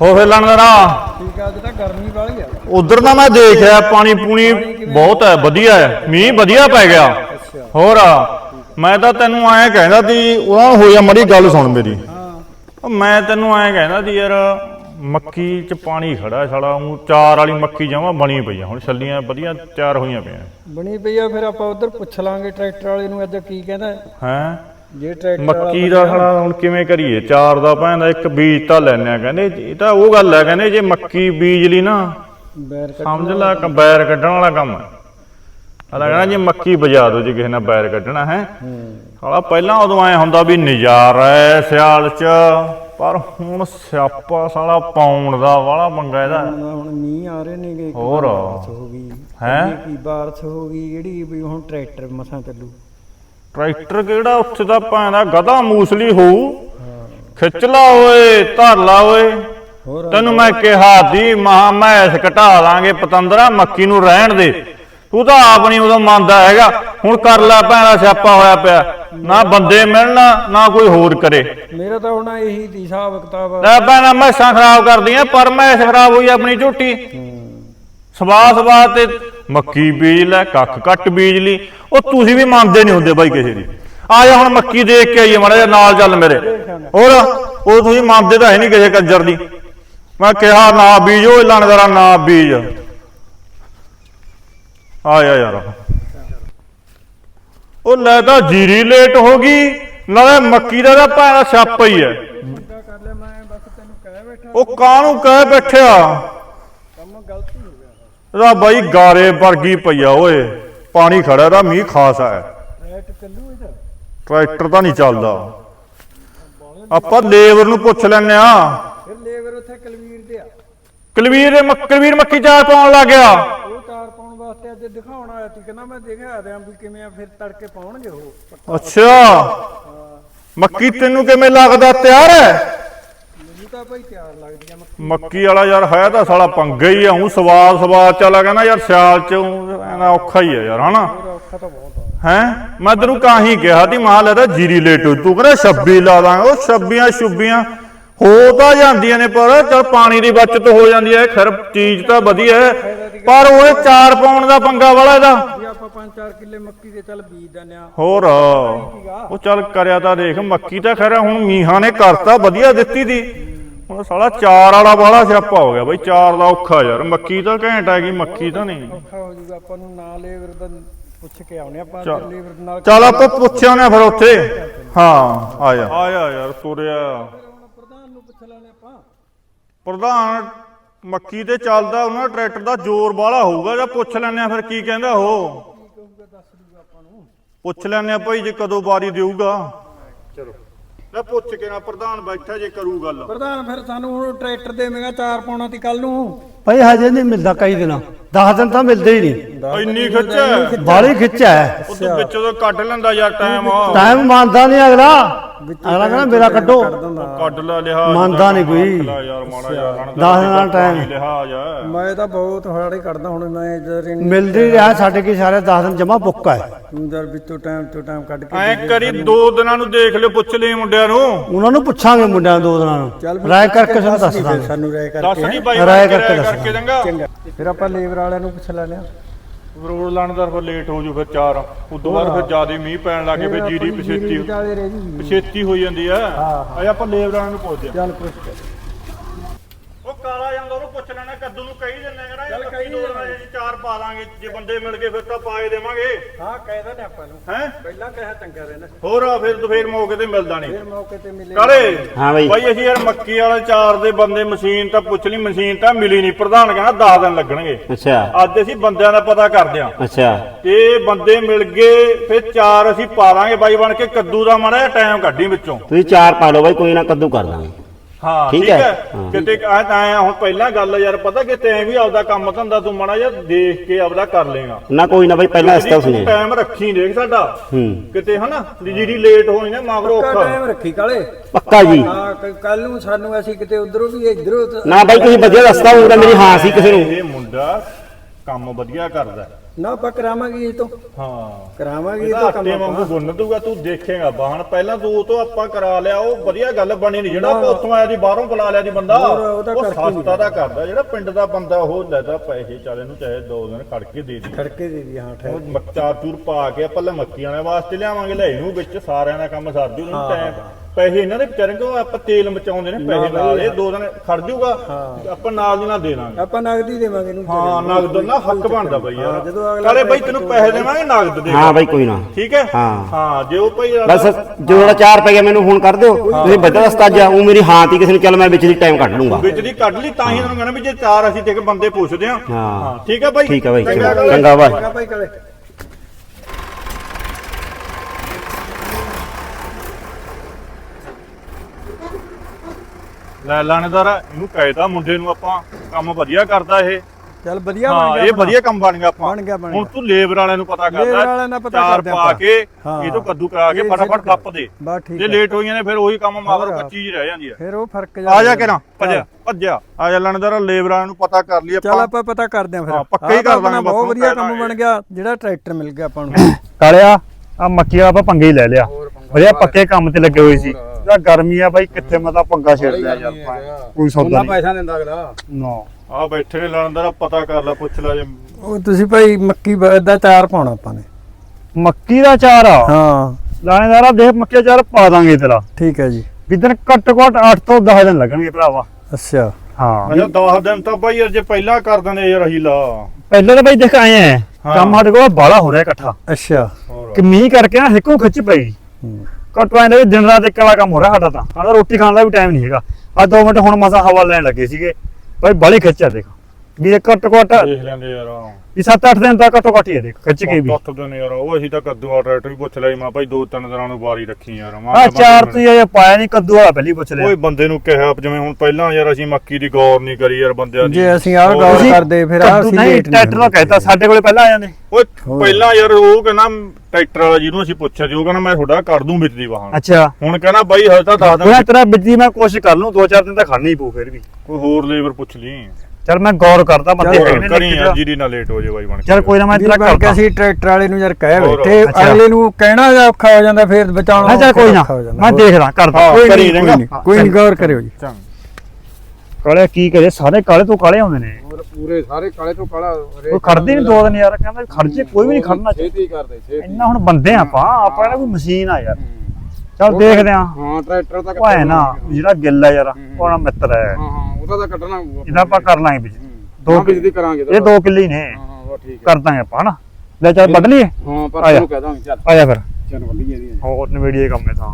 ਹੋ ਫੇ ਲੰਨਦਰਾ ਠੀਕ ਆ ਅੱਜ ਤਾਂ ਗਰਮੀ ਵਾਲੀ ਆ। ਉਧਰ ਤਾਂ ਮੈਂ ਦੇਖਿਆ ਪਾਣੀ ਪੂਣੀ ਬਹੁਤ ਹੈ ਵਧੀਆ ਹੈ ਮੀਂਹ ਵਧੀਆ ਪੈ ਗਿਆ। ਹੋਰ ਮੈਂ ਤਾਂ ਤੈਨੂੰ ਐਂ ਕਹਿੰਦਾ ਸੀ ਉਹਨਾਂ ਨੂੰ ਹੋਇਆ ਮੜੀ ਗੱਲ ਸੁਣ ਮੇਰੀ। ਮੈਂ ਤੈਨੂੰ ਐਂ ਕਹਿੰਦਾ ਸੀ ਯਾਰ ਮੱਕੀ 'ਚ ਪਾਣੀ ਖੜਾ ਸਾਲਾ ਉਹ ਚਾਰ ਵਾਲੀ ਮੱਕੀ ਜਮਾ ਬਣੀ ਪਈ ਆ ਹੁਣ ਛੱਲੀਆਂ ਵਧੀਆ ਤਿਆਰ ਹੋਈਆਂ ਪਈਆਂ। ਬਣੀ ਪਈ ਆ ਫਿਰ ਆਪਾਂ ਉਧਰ ਪੁੱਛ ਲਾਂਗੇ ਟਰੈਕਟਰ ਵਾਲੇ ਨੂੰ ਅੱਜ ਕੀ ਕਹਿੰਦਾ। ਹੈ। ਜੇ ਟਰੈਕਟਰ ਮੱਕੀ ਦਾ ਸਾਲਾ ਹੁਣ ਕਿਵੇਂ ਕਰੀਏ? ਚਾਰ ਦਾ ਭੈਣ ਇੱਕ ਬੀਜ ਤਾਂ ਲੈਣੇ ਆ ਕਹਿੰਦੇ ਇਹ ਤਾਂ ਉਹ ਗੱਲ ਹੈ ਕਹਿੰਦੇ ਜੇ ਮੱਕੀ ਬੀਜ ਲਈ ਨਾ ਬੈਰ ਕੱਢ ਸਮਝ ਲੈ ਕ ਬੈਰ ਕੱਢਣ ਵਾਲਾ ਕੰਮ ਹੈ ਅਲਾ ਕਹਿੰਦਾ ਜੇ ਮੱਕੀ ਬਜਾ ਦੋ ਜੇ ਕਿਸੇ ਨੇ ਬੈਰ ਕੱਢਣਾ ਹੈ। ਸਾਲਾ ਪਹਿਲਾਂ ਉਦੋਂ ਐ ਹੁੰਦਾ ਵੀ ਨਜ਼ਾਰਾ ਹੈ ਸਿਆਲ ਚ ਪਰ ਹੁਣ ਸਿਆਪਾ ਸਾਲਾ ਪਾਉਣ ਦਾ ਵਾਲਾ ਪੰਗਾ ਇਹਦਾ। ਹੁਣ ਮੀਂਹ ਆ ਰਹੇ ਨੇਗੇ ਹੋਰ। ਹੋ ਗਈ ਹੈਂ? ਕੀ ਬਾਰਿਸ਼ ਹੋ ਗਈ ਜਿਹੜੀ ਵੀ ਹੁਣ ਟਰੈਕਟਰ ਮਸਾਂ ਚੱਲੂ। ਟਰੈਕਟਰ ਕਿਹੜਾ? ਉੱਥੇ ਦਾ ਭਾਂਦਾ ਗਧਾ ਮੂਸਲੀ ਹੋਊ। ਖਿੱਚ ਲਾ ਓਏ ਧਰ ਲਾ ਓਏ। ਤੈਨੂੰ ਮੈਂ ਕਿਹਾ ਦੀ ਮਹਾ ਮੈਸ ਘਟਾ ਲਾਂਗੇ ਪਤੰਦਰਾ ਮੱਕੀ ਨੂੰ ਰਹਿਣ ਦੇ। ਤੂੰ ਤਾਂ ਆਪ ਨਹੀਂ ਉਦੋਂ ਮੰਨਦਾ ਹੈਗਾ। ਹੁਣ ਕਰ ਲੈ ਭੈਣਾ ਸਿਆਪਾ ਹੋਇਆ ਪਿਆ। ਨਾ ਬੰਦੇ ਮਿਲਣਾ ਨਾ ਕੋਈ ਹੋਰ ਕਰੇ। ਮੇਰਾ ਤਾਂ ਹੁਣ ਇਹੀ ਦੀ ਹਿਸਾਬ ਕਿਤਾਬ। ਲੈ ਭੈਣਾ ਮੈਸਾਂ ਖਰਾਬ ਕਰਦੀਆਂ ਪਰ ਮੈਸ ਖਰਾਬ ਹੋਈ ਆਪਣੀ ਝੋਟੀ। ਸਵਾਹ ਸਵਾਹ ਤੇ ਮੱਕੀ ਬੀਜ ਲੈ, ਕੱਖ ਕੱਟ ਬੀਜ ਲਈ। ਉਹ ਤੁਸੀਂ ਵੀ ਮੰਨਦੇ ਨਹੀਂ ਹੁੰਦੇ ਬਾਈ ਕਿਸੇ ਦੀ। ਆ ਜਾ ਹੁਣ ਮੱਕੀ ਦੇਖ ਕੇ ਆਈਏ ਮਾੜਾ ਜਿਹਾ, ਨਾਲ ਚੱਲ ਮੇਰੇ। ਹੋਰ, ਉਹ ਤੁਸੀਂ ਮੰਨਦੇ ਤਾਂ ਹੈ ਨਹੀਂ ਕਿਸੇ ਕੰਜਰ ਦੀ। ਮੈਂ ਕਿਹਾ ਨਾ ਬੀਜੋ ਲਾਣੇਦਾਰਾ ਨਾ ਬੀਜ। ਆਇਆ ਯਾਰ। ਉਹ ਲੈ ਤਾਂ ਜੀਰੀ ਲੇਟ ਹੋ ਗਈ, ਨਾਲੇ ਮੱਕੀ ਦਾ ਤਾਂ ਭਾਣਾ ਛਾਪਾ ਹੀ ਹੈ। ਮੁੱਦਾ ਕਰ ਲਿਆ ਕਹਿ ਉਹ ਕਾਹਨੂੰ ਕਹਿ ਬੈਠਿਆ? ਇਹਦਾ ਬਾਈ ਗਾਰੇ ਵਰਗੀ ਪਈਆ ਓਏ। ਪਾਣੀ ਖੜਾ ਇਹਦਾ ਮੀਂਹ ਖਾਸ ਹੈ। ਟਰੈਕਟਰ ਚੱਲੂ ਇਹਦਾ ਟਰੈਕਟਰ ਤਾਂ ਨਹੀਂ ਚੱਲਦਾ। ਆਪਾਂ ਲੇਬਰ ਨੂੰ ਪੁੱਛ ਲੈਨੇ ਆ ਫਿਰ ਲੇਬਰ ਉੱਥੇ ਕਲਵੀਰ ਦੇ ਆ। ਕੁਲਵੀਰ ਦੇ ਮੱਕ- ਕੁਲਵੀਰ ਮੱਕੀ ਚਾਰ ਪਾਉਣ ਲੱਗ ਗਿਆ। ਉਹ ਤਾਰ ਪਾਉਣ ਵਾਸਤੇ ਅੱਜ ਦਿਖਾਉਣ ਆਇਆ ਸੀ। ਕਹਿੰਦਾ ਮੈਂ ਦੇਖਿਆ ਦਿਆਂ ਵੀ ਕਿਵੇਂ ਆ ਫਿਰ ਤੜਕੇ ਪਾਉਣਗੇ ਉਹ। ਅੱਛਾ। ਮੱਕੀ ਤੈਨੂੰ ਕਿਵੇਂ ਲੱਗਦਾ? ਤਿਆਰ ਹੈ? ਤਾਂ ਭਾਈ ਤਿਆਰ ਲੱਗਦੀ ਆ ਮੱਕੀ। ਮੱਕੀ ਵਾਲਾ ਯਾਰ ਹੈ ਤਾਂ ਸਾਲਾ ਪੰਗਾ ਹੀ ਆ ਹੂੰ ਸਵਾਦ ਸਵਾਦ ਚੱਲਾ ਕਹਿੰਦਾ ਯਾਰ ਸਿਆਲ ਚ ਐਨਾ ਔਖਾ ਹੀ ਆ ਯਾਰ ਹਨਾ? ਮੇਰਾ ਔਖਾ ਤਾਂ ਬਹੁਤ ਆ। ਹੈ? ਮੈਂ ਤੈਨੂੰ ਕਾਹੀਂ ਕਿਹਾ ਤੀ ਮਾਂ ਲੈਦਾ ਜੀਰੀ ਲੇਟ। ਤੂੰ ਕਹਿੰਦਾ 26 ਲਾ ਦਾਂਗੇ ਉਹ 26 ਛੁੱਬੀਆਂ ਹੋ ਤਾਂ ਜਾਂਦੀਆਂ ਨੇ ਪਰ ਚਲ ਪਾਣੀ ਦੀ ਬਚਤ ਹੋ ਜਾਂਦੀ ਹੈ ਖੈਰ ਚੀਜ਼ ਤਾਂ ਵਧੀਆ ਹੈ ਪਰ ਉਹ ਚਾਰ ਪਾਉਣ ਦਾ ਪੰਗਾ ਵਾਲਾ ਇਹਦਾ। ਜੇ ਆਪਾਂ 5-4 ਕਿੱਲੇ ਮੱਕੀ ਦੇ ਚੱਲ ਬੀਜ ਦਿੰਦੇ ਆ। ਹੋਰ ਉਹ ਚੱਲ ਕਰਿਆ ਤਾਂ ਦੇਖ ਮੱਕੀ ਤਾਂ ਖੈਰ ਹੁਣ ਮੀਹਾਂ ਨੇ ਕਰਤਾ ਵਧੀਆ ਦਿੱਤੀ ਦੀ। ਹੁਣ ਸਾਲਾ ਚਾਰ ਵਾਲਾ ਵਾਲਾ ਸਿਆਪਾ ਹੋ ਗਿਆ ਬਈ ਚਾਰ ਦਾ ਔਖਾ ਯਾਰ ਮੱਕੀ ਤਾਂ ਘੈਂਟ ਹੈਗੀ ਮੱਕੀ ਤਾਂ ਨਹੀਂ। ਔਖਾ ਹੋ ਜਾਊਗਾ ਆਪਾਂ ਨੂੰ ਨਾ ਲੇਬਰ ਦਾ ਪੁੱਛ ਕੇ ਆਉਣੇ ਆਪਾਂ ਚੱਲ। ਲੇਬਰ ਨਾਲ ਚੱਲ ਆਪਾਂ ਪੁੱਛਿਆ ਨੇ ਫਿਰ ਉੱਥੇ। ਹਾਂ ਆ ਜਾ। ਆ ਜਾ ਯਾਰ ਤੁਰਿਆ। ਹੁਣ ਪ੍ਰਧਾਨ ਨੂੰ ਪੁੱਛ ਲੈਣੇ ਆਪਾਂ। ਪ੍ਰਧਾਨ ਮੱਕੀ ਤੇ ਚੱਲਦਾ ਉਹਨਾਂ ਦਾ ਟਰੈਕਟਰ ਦਾ ਜ਼ੋਰ ਬਾਲਾ ਹੋਊਗਾ ਜਾਂ ਪੁੱਛ ਲੈਣੇ ਆ ਫਿਰ ਕੀ ਕਹਿੰਦਾ ਉਹ। ਕੀ ਕਹੂਗਾ ਦੱਸ ਦੂਗਾ ਆਪਾਂ ਨੂੰ। ਪੁੱਛ ਲੈਣੇ ਆ ਭਾਈ ਜੇ ਕਦੋਂ ਵਾਰੀ ਦੇਊਗਾ। ਚਲੋ। ਲੈ ਪੁੱਛ ਕੇ ਨਾ ਪ੍ਰਧਾਨ ਬੈਠਾ ਜੇ ਕਰੂ ਗੱਲ। ਪ੍ਰਧਾਨ ਫਿਰ ਸਾਨੂੰ ਹੁਣ ਟਰੈਕਟਰ ਦੇਵੇਂਗਾ ਚਾਰ ਪਾਉਣਾ ਤੀ ਕੱਲ ਨੂੰ। ਭਾਈ ਹਜੇ ਨਹੀਂ ਮਿਲਦਾ ਕਈ ਦਿਨਾਂ। 10 ਦਿਨ ਤਾਂ ਮਿਲਦੇ ਹੀ ਨਹੀਂ। ਇੰਨੀ ਖਿੱਚ ਬਾਲੀ ਖਿੱਚਿਆ ਹੈ। ਉਹ ਤੋਂ ਵਿੱਚੋਂ ਤੋਂ ਕੱਢ ਲੈਂਦਾ ਯਾਰ ਟਾਈਮ ਟਾਈਮ ਮੰਨਦਾ ਨਹੀਂ ਅਗਲਾ। ਅਗਲਾ ਕਹਿੰਦਾ ਮੇਰਾ ਕੱਢੋ। ਕੱਢ ਲੈ ਲਿਆ ਮੰਨਦਾ ਨੀ ਕੋਈ। ਲੈ ਯਾਰ ਮਾੜਾ ਯਾਰ ਦਸ ਦਿਨਾਂ ਦਾ। ਲਿਆ ਜਾ ਮੈਂ ਤਾਂ ਬਹੁਤ ਹਾੜੇ ਕੱਢਦਾ ਹੁਣ ਮੈਂ ਮਿਲਦੇ ਹੀ ਰਿਹਾ। ਸਾਡੇ ਕੀ ਸਾਰੇ 10 ਦਿਨ ਜਮਾ ਬੁੱਕ ਹੈ ਜਰ ਵਿੱਚੋਂ ਟਾਈਮ ਤੋਂ ਟਾਈਮ ਕੱਢ ਕੇ ਐ ਕਰੀ ਦੋ ਦਿਨਾਂ ਨੂੰ ਦੇਖ ਲਿਓ ਪੁੱਛ ਲਈ ਮੁੰਡਿਆਂ ਨੂੰ। ਉਹਨਾਂ ਨੂੰ ਪੁੱਛਾਂਗੇ ਮੁੰਡਿਆਂ ਨੂੰ ਦੋ ਦਿਨਾਂ ਨੂੰ। ਰਾਏ ਕਰਕੇ ਸਾਨੂੰ ਦੱਸ ਫਿਰ ਦਾਂਗੇ। ਸਾਨੂੰ ਰਾਏ ਦੱਸ ਕਰਕੇ ਨਹੀਂ ਭਾਈ ਰਾਏ ਕਰਕੇ ਕਰਕੇ ਦੱਸ। ਕਰਕੇ ਚੰਗਾ। ਚੰਗਾ ਫਿਰ ਆਪਾਂ ਲੇਬਰ ਵਾਲਿਆਂ ਨੂੰ ਪੁੱਛ ਲੈਣੇ ਆ ਰੋਡ ਲਾਣਦਾਰ ਫਿਰ ਲੇਟ ਹੋ ਜੂ ਫਿਰ ਚਾਰ। ਉਦੋਂ ਬਾਅਦ ਫਿਰ ਜ਼ਿਆਦਾ ਮੀਂਹ ਪੈਣ ਲੱਗੇ ਫਿਰ ਜੀਰੀ ਪਛੇਤੀ ਪਛੇਤੀ ਹੋਈ ਜਾਂਦੀ ਆ ਹਾਂ। ਆਪਾਂ ਲੇਬਰਾਂ ਨੂੰ ਪੁੱਛਦੇ ਆ ਚੱਲ ਪੁੱਛ ਕਾਲਾ ਜਾਂਦਾ ਉਹਨੂੰ ਪੁੱਛ ਲੈਣਾ ਕੱਦੂ ਨੂੰ ਕਹੀ ਦਿੰਦੇ ਕਰਾ ਚੱਲ ਇਹ ਕਹੀ ਦਿੰਦੇ। ਚ ਚਾਰ ਪਾ ਦਾਂਗੇ ਜੇ ਬੰਦੇ ਮਿਲ ਗਏ ਫਿਰ ਤਾਂ ਪਾਏ ਦੇਵਾਂਗੇ। ਹਾਂ ਕਹਿਦਾ ਨੇ ਆਪਾਂ ਨੂੰ। ਹੈ? ਪਹਿਲਾਂ ਕਹਿਆ ਚੰਗਾ ਰਹਿਣਾ ਹੋਰ ਆ ਫਿਰ ਫੇਰ ਮੌਕੇ ਤੇ ਮਿਲਦਾ ਨਹੀਂ। ਫਿਰ ਮੌਕੇ ਤੇ ਮਿਲੇ। ਕਾਲੇ? ਹਾਂ ਬਈ। ਬਾਈ ਅਸੀਂ ਯਾਰ ਮੱਕੀ ਵਾਲੇ ਚਾਰ ਦੇ ਬੰਦੇ ਮਸ਼ੀਨ ਤਾਂ ਪੁੱਛ ਲਈ ਮਸ਼ੀਨ ਤਾਂ ਮਿਲੀ ਨਹੀਂ। ਪ੍ਰਧਾਨ ਕਹਿੰਦਾ 10 ਦਿਨ ਲੱਗਣਗੇ। ਅੱਛਾ। ਅੱਜ ਅਸੀਂ ਬੰਦਿਆਂ ਦਾ ਪਤਾ ਕਰਦੇ ਆਂ ਅੱਛਾ। ਇਹ ਬੰਦੇ ਮਿਲ ਗਏ ਫਿਰ ਚਾਰ ਅਸੀਂ ਪਾ ਦਾਂਗੇ ਬਾਈ ਬਣ ਕੇ ਕੱਦੂ ਦਾ ਮਾੜਾ ਟਾਈਮ ਕੱਢੀ ਵਿੱਚੋਂ। ਤੁਸੀਂ ਚਾਰ ਪਾ ਲਓ ਬਾਈ ਕੋਈ ਨਾ ਕੱਦੂ ਕਰ ਦਾਂਗੇ। ਹਾਂ ਠੀਕ ਹੈ। ਕਿਤੇ ਆ ਤਾਂ ਐਂ ਹੁਣ ਪਹਿਲਾਂ ਗੱਲ ਯਾਰ ਪਤਾ ਕਿ ਤੈਂ ਵੀ ਆਪਦਾ ਕੰਮ ਧੰਦਾ ਤੂੰ ਮਾੜਾ ਜਿਹਾ ਦੇਖ ਕੇ ਆਪਦਾ ਕਰ ਲੇਗਾ। ਨਾ ਕੋਈ ਨਾ ਬਾਈ ਪਹਿਲਾਂ ਇਸ ਤਾਂ ਉਸਨੇ ਟਾਈਮ ਰੱਖੀ ਦੇਖ ਸਾਡਾ। ਹੂੰ। ਕਿਤੇ ਹਨਾ ਜਿਹੜੀ ਲੇਟ ਹੋਈ ਨਾ ਮਗਰੋਂ ਪੱਕਾ ਔਖਾ ਟਾਈਮ ਰੱਖੀ ਕਾਲੇ। ਪੱਕਾ ਜੀ। ਹਾਂ ਕੱਲ ਨੂੰ ਸਾਨੂੰ ਅਸੀਂ ਕਿਤੇ ਉਧਰੋਂ ਵੀ ਇਧਰੋਂ ਨਾ ਬਾਈ ਤੁਸੀਂ ਵਧੀਆ ਰਸਤਾ ਹੋਊਗਾ ਮੇਰੀ ਹਾਂ ਸੀ ਕਿਸੇ ਨੂੰ। ਇਹ ਮੁੰਡਾ ਕੰਮ ਵਧੀਆ ਕਰਦਾ। ਹੈ। ਨਾ ਆਪਾਂ ਕਰਾਵਾਂਗੇ ਇਹ ਤੋਂ। ਹਾਂ। ਕਰਾਵਾਂਗੇ ਇਹ ਤੋਂ ਆਟੇ ਕੰਮ ਵਾਂਗੂ ਆਪਾਂ। ਗੁੰਨ ਦੂਗਾ ਤੂੰ ਦੇਖੇਗਾ ਬਾਹਣ ਪਹਿਲਾਂ ਤੂੰ ਉਹ ਤੋਂ ਆਪਾਂ ਕਰਾ ਲਿਆ ਉਹ ਵਧੀਆ ਗੱਲ ਬਣੀ ਨਹੀਂ। ਜਿਹੜਾ ਆਪਾਂ ਉੱਥੋਂ ਆਇਆ ਦੀ ਬਾਹਰੋਂ ਬੁਲਾ ਲਿਆ ਦੀ ਬੰਦਾ ਹੋਰ, ਉਹ ਕਰਕੇ ਸਸਤਾ ਦਾ ਕਰਦਾ। ਜਿਹੜਾ ਪਿੰਡ ਦਾ ਬੰਦਾ ਉਹ ਲੈਦਾ ਪੈਸੇ ਚਾਲੇ ਨੂੰ ਚਾਹੇ ਦੋ ਦਿਨ ਖੜ ਕੇ ਦੇ ਦੀ। ਖੜਕੇ ਦੇ ਦੀ ਹਾਂ ਠਹਿਰ ਉਹ ਮੱਚਾ ਚੂਰ ਪਾ ਕੇ ਆਪਾਂ ਲੈ ਮੱਕੀਆਂ ਵਾਲੇ ਵਾਸਤੇ ਲਿਆਵਾਂਗੇ ਲੈ ਇਹਨੂੰ ਵਿੱਚ ਸਾਰਿਆਂ ਦਾ ਕੰਮ ਸਰ ਜੂ ਉਹਨੂੰ ਟਾਈਮ ਪੈਸੇ ਇਹਨਾਂ ਦੇ ਵਿਚਾਰੇ ਕੋ ਆਪਾਂ ਤੇਲ ਮਚਾਉਂਦੇ ਨੇ ਪੈਸੇ ਨਾਲ ਇਹ ਦੋ ਦਿਨ ਖੜ ਜੂਗਾ ਆਪਾਂ ਨਾਲ ਦੀ ਨਾਲ ਦੇ ਦਾਂਗੇ। ਆਪਾਂ ਨਗਦੀ ਦੇਵਾਂਗੇ ਇਹਨੂੰ ਹਾਂ ਨਗਦ ਨਾ ਹੱਕ ਬਣਦਾ ਬਈ ਹਾਂ, ਯਾਰ। ਜਦੋਂ ਅਗਲਾ ਕਰੇ ਬਈ ਤੈਨੂੰ ਪੈਸੇ ਦੇਵਾਂਗੇ ਨਗਦ ਦੇ ਹਾਂ ਬਾਈ ਕੋਈ ਨਾ। ਠੀਕ ਹੈ? ਹਾਂ। ਹਾਂ ਜੇ ਉਹ ਭਾਈ ਬਸ ਜੋ ਜਿਹੜਾ 4 ਰੁਪਏ ਮੈਨੂੰ ਫੋਨ ਕਰ ਦਿਓ। ਤੁਸੀਂ ਬੱਚਾ ਦਾ ਸਤਾਜਾ ਉਹ ਮੇਰੀ ਹਾਂ ਤੀ ਕਿਸੇ ਨੂੰ ਚੱਲ ਮੈਂ ਵਿੱਚ ਦੀ ਟਾਈਮ ਕੱਢ ਲੂੰਗਾ। ਵਿੱਚ ਦੀ ਕੱਢ ਲਈ ਤਾਂ ਹੀ ਇਹਨਾਂ ਨੂੰ ਕਹਿੰਦਾ ਵੀ ਜੇ ਚਾਰ ਅਸੀਂ ਤੇ ਇੱਕ ਬੰਦੇ ਪੁੱਛਦੇ ਆ ਹਾਂ। ਠੀਕ ਹੈ ਬਾਈ। ਠੀਕ ਹੈ ਬਾਈ, ਹੈ। ਚੰਗਾ। ਬਾਈ ਚੰਗਾ ਭਾਈ ਕਲੇ ਲੈ ਲਾਣੇਦਾਰ ਇਹਨੂੰ ਕਹਿਦਾ ਮੁੰਡੇ ਨੂੰ ਆਪਾਂ ਕੰਮ ਵਧੀਆ ਕਰਦਾ ਇਹ। ਚੱਲ ਵਧੀਆ ਬਣ ਗਿਆ ਇਹ। ਵਧੀਆ ਕੰਮ ਬਣ ਗਿਆ ਆਪਾਂ ਬਣ ਗਿਆ, ਬਣ ਹੁਣ ਗਿਆ। ਤੂੰ ਲੇਬਰ ਵਾਲਿਆਂ ਨੂੰ ਪਤਾ ਲੇਬਰ ਕਰਦਾ ਵਾਲਿਆਂ ਨਾਲ ਪਤਾ ਚਾਰ ਕਰਦੇ ਪਾ ਆਪਾਂ। ਕੇ ਹਾਂ। ਇਹ ਤੋਂ ਕੱਦੂ ਕਰਾ ਕੇ ਇਹ ਫਟਾਫਟ ਸਿੱਧ ਕੱਪ ਦੇ। ਬਸ ਠੀਕ ਜੇ ਹੈ। ਲੇਟ ਹੋਈਆਂ ਨੇ ਫਿਰ ਉਹੀ ਕੰਮ ਮਾਵਰ ਹੋਰ। ਕੱਚੀ ਜਿਹੀ ਰਹਿ ਜਾਂਦੀ ਹੈ ਫਿਰ ਉਹ ਫ਼ਰਕ ਆ ਜਾ ਕੇ ਨਾ ਭੱਜਿਆ ਭੱਜਿਆ ਆ ਜਾ ਲਾਣੇਦਾਰ ਲੇਬਰ ਵਾਲਿਆਂ ਨੂੰ ਪਤਾ ਕਰ ਲਈ ਚੱਲ ਆਪਾਂ ਆਪਾਂ ਪਤਾ ਕਰਦੇ ਆਂ ਫਿਰ। ਹਾਂ, ਪੱਕਾ ਹੀ ਆਹ ਤਾਂ ਕਰ ਆਪਣਾ ਬਹੁਤ ਬਾਪੂ, ਵਧੀਆ ਕਹਿ ਕੰਮ। ਬਣ ਗਿਆ ਜਿਹੜਾ ਟਰੈਕਟਰ ਮਿਲ ਗਿਆ ਆਪਾਂ ਨੂੰ। ਕਾਲਿਆ ਆ ਮੱਕੀ ਵਾਲਾ ਆਪਾਂ ਪੰਗੇ ਹੀ ਲੈ ਲਿਆ। ਵਧੀਆ ਪੱਕੇ ਕੰਮ ਤੇ ਲੱਗੇ ਹੋਏ ਸੀ। ਜਿਹੜਾ ਗਰਮੀ ਆ ਬਾਈ ਕਿੱਥੇ ਮਤਾ ਪੰਗਾ ਛੇੜ ਲਿਆ ਯਾਰ। ਕੋਈ ਸੌਦਾ ਨਹੀਂ। ਪੈਸਾ ਦਿੰਦਾ ਅਗਲਾ। ਨਾ। ਆ ਬੈਠੇ ਨੇ ਲਾਣੇਦਾਰ ਪਤਾ ਕਰ ਲੈ ਪੁੱਛ ਲੈ ਜੇ। ਉਹ ਤੁਸੀਂ ਭਾਈ ਮੱਕੀ ਬ- ਦਾ ਚਾਰ ਪਾਉਣਾ ਆਪਾਂ ਨੇ। ਮੱਕੀ ਦਾ ਚਾਰ ਆ? ਹਾਂ। ਲਾਣੇਦਾਰਾ ਦੇਖ ਮੱਕੀ ਦਾ ਚਾਰ ਪਾ ਦਾਂਗੇ ਤੇਰਾ। ਠੀਕ ਹੈ ਜੀ। ਵਿਦਨ ਘੱਟ ਘੱਟ 8 ਤੋਂ 10 ਦਿਨ ਲੱਗਣਗੇ ਭਰਾਵਾ। ਅੱਛਾ। ਹਾਂ। ਅੱਛਾ 10 ਦਿਨ ਤਾਂ ਬਾਈ ਯਾਰ ਜੇ ਪਹਿਲਾਂ ਕਰ ਦਿੰਦੇ ਯਾਰ ਅਸੀਂ ਲਾ। ਪਹਿਲਾਂ ਤਾਂ ਬਾਈ ਦੇਖ ਆਏ ਆ। ਹਾਂ। ਕੰਮ ਸਾਡੇ ਕੋਲ ਬਾਲਾ ਹੋ ਰਿਹਾ ਇਕੱਠਾ। ਅੱਛਾ। ਕਿ ਮੀਂਹ ਕਰਕੇ ਨਾ ਹਿੱਕੂ ਖਿੱਚ ਪਈ। ਹੂੰ। ਘੱਟ ਆਏ ਦਿਨ ਰਾਤ ਇੱਕ ਵਾਲਾ ਕੰਮ ਹੋ ਰਿਹਾ ਸਾਡਾ ਤਾਂ। ਸਾਡਾ ਰੋਟੀ ਖਾਣ ਦਾ ਵੀ ਟਾਈਮ ਨਹੀਂ ਹੈਗਾ। ਅੱਜ 2 ਮਿੰਟ ਹੁਣ ਮਸਾ ਹਵਾ ਲੈਣ ਲੱਗੇ ਸੀਗੇ। ਬਾਈ ਬਾਲੀ ਖਿੱਚ ਆ, ਦੇਖ। ਵੀ ਇਹ ਘੱਟ ਘੱਟ ਦੇਖ ਲੈਂਦੇ ਯਾਰ ਵੀ 7-8 ਦਿਨ ਤੱਕ ਘੱਟੋ ਘੱਟ ਹੀ ਆ ਦੇਖ ਖਿੱਚ ਕੇ ਵੀ। ਦੱਸ ਦਿਨ ਯਾਰ ਉਹ ਅਸੀਂ ਤਾਂ ਕੱਦੂ ਆ ਟਰੈਕਟਰ ਵੀ ਪੁੱਛ ਲਿਆ ਮੈਂ ਭਾਈ ਦੋ ਤਿੰਨ ਦਿਨਾਂ ਨੂੰ ਵਾਰੀ ਰੱਖੀ ਯਾਰ ਮੈਂ ਆ ਚਾਰ ਤੁਸੀਂ ਇਹ ਪਾਇਆ ਨਹੀਂ ਕੱਦੂ ਵਾਲਾ ਪਹਿਲੀ ਪੁੱਛ ਲਿਆ। ਓਏ ਬੰਦੇ ਨੂੰ ਕਿਹਾ ਜਿਵੇਂ ਹੁਣ ਪਹਿਲਾਂ ਯਾਰ ਅਸੀਂ ਮੱਕੀ ਦੀ ਗੌਰ ਨਹੀਂ ਕਰੀ ਯਾਰ ਬੰਦਿਆਂ ਦੀ। ਜੇ ਅਸੀਂ ਆਹ। ਗੌਰ ਕਰਦੇ ਫਿਰ ਆਹ ਕੱਦੂ ਅਸੀਂ ਨਹੀਂ ਟਰੈਕਟਰ ਦਾ ਕਹਿਤਾ ਸਾਡੇ ਕੋਲੇ ਪਹਿਲਾਂ ਆ ਜਾਂਦੇ। ਓਏ ਪਹਿਲਾਂ ਯਾਰ ਉਹ ਕਹਿੰਦਾ ਟਰੈਕਟਰ ਵਾਲਾ ਜਿਹਨੂੰ ਅਸੀਂ ਪੁੱਛਿਆ ਸੀ ਉਹ ਕਹਿੰਦਾ ਮੈਂ ਤੁਹਾਡਾ ਕਰ ਦੂੰ ਵਿੱਚ ਦੀ ਵਾਹਨ। ਅੱਛਾ। ਹੁਣ ਕਹਿੰਦਾ ਬਾਈ ਹਜੇ ਤਾਂ ਦੱਸ ਦਿਨ ਤੇਰਾ ਬਿਜਲੀ ਮੈਂ ਕੋਸ਼ਿਸ਼ ਕਰ ਲੂੰ ਦੋ ਚਾਰ ਦਿਨ ਤਾਂ ਖੜਨੀ ਪਊ ਫਿਰ ਵੀ। ਕੋਈ ਹੋਰ ਲੇਬਰ ਪੁੱਛ ਲਈ। ਚਲ ਮੈਂ ਗੌਰ ਕਰਦਾ ਬੰਦੇ ਹੈਗੇ ਨੇ ਕਰੀ ਲੇਕਿਨ- ਜੀਰੀ ਨਾ ਲੇਟ ਹੋ ਜੇ ਬਾਈ ਬਣ ਕੇ ਚੱਲ ਕੋਈ ਨਾ ਮੈਂ ਤੇਰਾ ਬਣ ਕੇ ਅਸੀਂ ਟਰੈਕਟਰ ਵਾਲੇ ਨੂੰ ਯਾਰ ਕਹਿ। ਬੈਠੇ ਅੱਛਾ। ਅਗਲੇ ਨੂੰ ਕਹਿਣਾ ਜਾਂ ਔਖਾ ਹੋ ਜਾਂਦਾ ਫਿਰ ਬਚਾਉਣਾ ਚੱਲ ਕੋਈ ਨਾ। ਮੈਂ। ਦੇਖਦਾ ਕਰਦਾ। ਕੋਈ ਕਰੀ ਨਹੀਂ। ਕੋਈ ਨਹੀਂ ਕੋਈ ਨਹੀਂ ਗੌਰ ਕਰਿਓ ਜੀ। ਚੰਗ। ਕਾਲੇ ਕੀ ਕਰੇ ਸਾਰੇ ਕਾਲੇ ਤੋਂ ਕਾਲੇ ਆਉਂਦੇ ਨੇ। ਪੂਰੇ ਸਾਰੇ ਕਾਲੇ ਤੋਂ ਕਾਲਾ ਕੋਈ ਖੜਦੇ ਨਹੀਂ ਦੋ ਦਿਨ ਯਾਰ ਕਹਿੰਦਾ ਖੜ ਜੇ ਕੋਈ ਵੀ ਨਹੀਂ ਖੜਨਾ। ਛੇਤੀ ਕਰਦੇ ਛੇਤੀ। ਇੰਨਾ ਹੁਣ ਬੰਦੇ ਆ ਆਪਾਂ ਆਪਾਂ ਕੋਈ ਮਸ਼ੀਨ ਆ ਯਾਰ। ਚੱਲ ਦੇਖਦੇ ਆ। ਹਾਂ ਟਰੈਕਟਰ ਤਾਂ ਉਹ ਹੈ ਨਾ ਜਿਹੜਾ ਗਿੱਲ ਆ ਯਾਰ ਉਹ ਆਪਣਾ ਮਿੱਤਰ ਹੈ। ਹਾਂ ਹਾਂ। ਉਹਦਾ ਕੱਢਣਾ ਹੋਊਗਾ ਇਹਦਾ ਆਪਾਂ ਕਰ ਲਾਂਗੇ ਵਿੱਚ। ਦੋ ਬਿਜਲੀ ਕਰਾਂਗੇ ਇਹ ਦੋ ਕਿੱਲੇ ਹੀ ਨੇ। ਹਾਂ ਠੀਕ ਕਰ ਦਾਂਗੇ ਆਪਾਂ ਹਨਾ? ਲੈ ਚੱਲ ਵੱਢ ਲਈਏ? ਹਾਂ ਪਰ ਜਾ। ਨੂੰ ਕਹਿ ਦਾਂਗੇ ਚੱਲ। ਆ ਜਾ ਫਿਰ। ਚੱਲ ਵੱਢੀਏ ਦੀ ਹੋਰ ਨਵੇੜੀਏ ਕੰਮ ਹੈ ਤਾਂ।